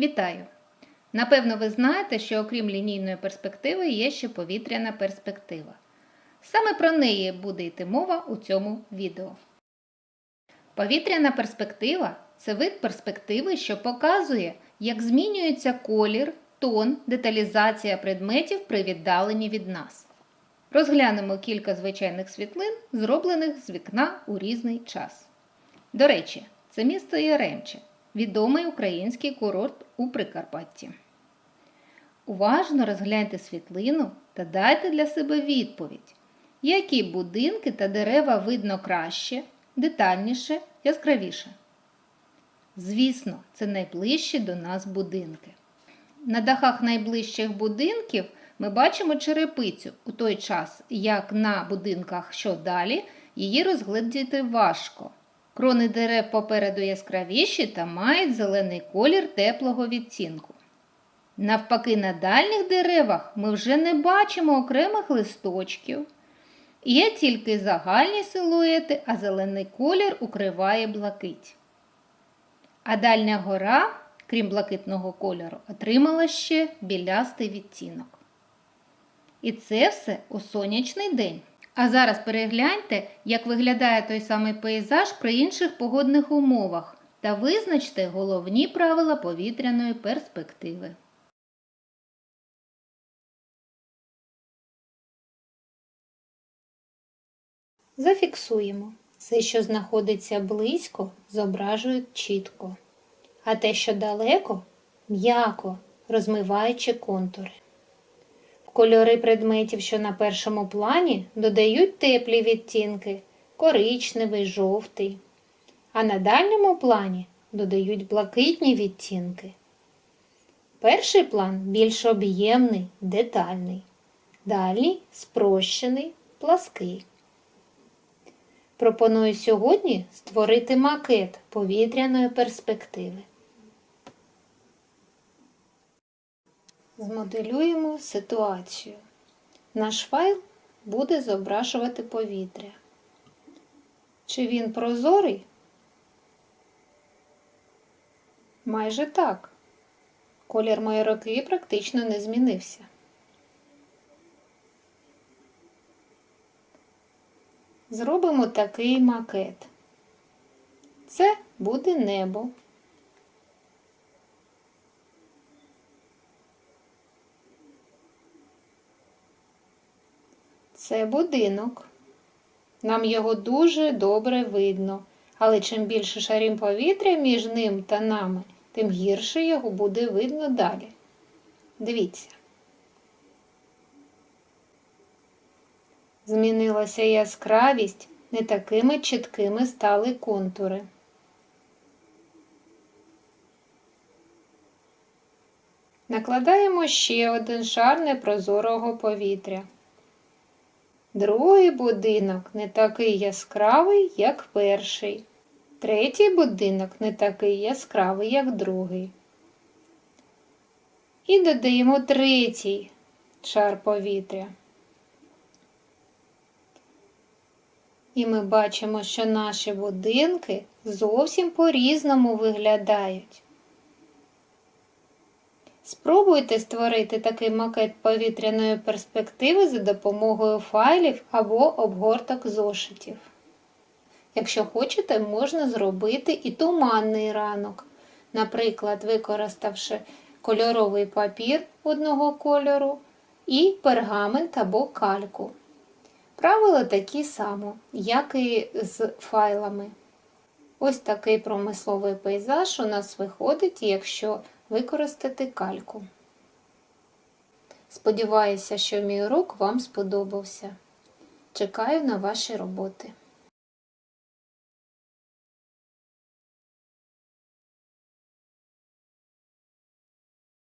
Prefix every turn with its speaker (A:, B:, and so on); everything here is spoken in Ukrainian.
A: Вітаю! Напевно, ви знаєте, що окрім лінійної перспективи є ще повітряна перспектива. Саме про неї буде йти мова у цьому відео. Повітряна перспектива це вид перспективи, що показує, як змінюється колір, тон, деталізація предметів при віддаленні від нас. Розглянемо кілька звичайних світлин, зроблених з вікна у різний час. До речі, це місто Яремче, відомий український курорт у Прикарпатті. Уважно розгляньте світлину та дайте для себе відповідь, які будинки та дерева видно краще, детальніше, яскравіше. Звісно, це найближчі до нас будинки. На дахах найближчих будинків ми бачимо черепицю у той час, як на будинках, що далі, її розглядіти важко. Крони дерев попереду яскравіші та мають зелений колір теплого відтінку. Навпаки, на дальніх деревах ми вже не бачимо окремих листочків. Є тільки загальні силуети, а зелений колір укриває блакить. А дальня гора, крім блакитного кольору, отримала ще білястий відтінок. І це все у сонячний день. А зараз перегляньте, як виглядає той самий пейзаж при інших погодних умовах та визначте головні правила повітряної перспективи. Зафіксуємо. Все, що знаходиться близько, зображують чітко, а те, що далеко, м'яко, розмиваючи контури. Кольори предметів, що на першому плані, додають теплі відтінки коричневий, жовтий, а на дальньому плані додають блакитні відтінки. Перший план більш об'ємний, детальний, далі спрощений, плаский. Пропоную сьогодні створити макет повітряної перспективи. Змоделюємо ситуацію. Наш файл буде зображувати повітря. Чи він прозорий? Майже так. Колір моєї руки практично не змінився. Зробимо такий макет. Це буде небо. Це будинок. Нам його дуже добре видно, але чим більше шарів повітря між ним та нами, тим гірше його буде видно далі. Дивіться. Змінилася яскравість, не такими чіткими стали контури. Накладаємо ще один шар непрозорого повітря. Другий будинок не такий яскравий, як перший. Третій будинок не такий яскравий, як другий. І додаємо третій шар повітря. І ми бачимо, що наші будинки зовсім по-різному виглядають. Спробуйте створити такий макет повітряної перспективи за допомогою файлів або обгорток зошитів. Якщо хочете, можна зробити і туманний ранок, наприклад, використавши кольоровий папір одного кольору і пергамент або кальку. Правила такі самі, як і з файлами. Ось такий промисловий пейзаж у нас виходить, якщо використати кальку. Сподіваюся, що мій урок вам сподобався. Чекаю на ваші роботи.